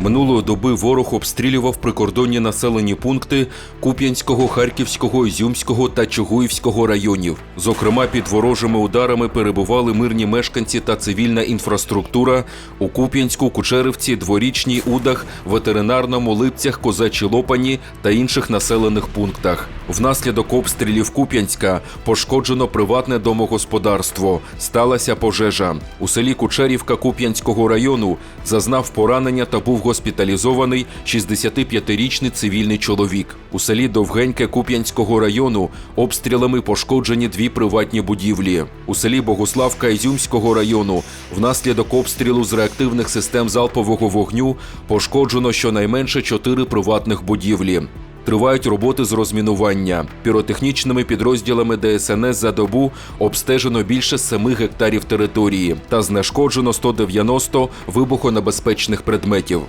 Минулої доби ворог обстрілював прикордонні населені пункти Куп'янського, Харківського, Ізюмського та Чугуївського районів. Зокрема, під ворожими ударами перебували мирні мешканці та цивільна інфраструктура у Куп'янську, Кучерівці, Дворічній, Удах, ветеринарному, Липцях, Козачі Лопані та інших населених пунктах. Внаслідок обстрілів Куп'янська пошкоджено приватне домогосподарство. Сталася пожежа. У селі Кучерівка Куп'янського району зазнав поранення та був госпіталізований 65-річний цивільний чоловік. У селі Довгеньке Куп'янського району обстрілами пошкоджені дві приватні будівлі. У селі Богуславка Ізюмського району внаслідок обстрілу з реактивних систем залпового вогню пошкоджено щонайменше чотири приватних будівлі. Тривають роботи з розмінування. Піротехнічними підрозділами ДСНС за добу обстежено більше 7 гектарів території та знешкоджено 190 вибухонебезпечних предметів.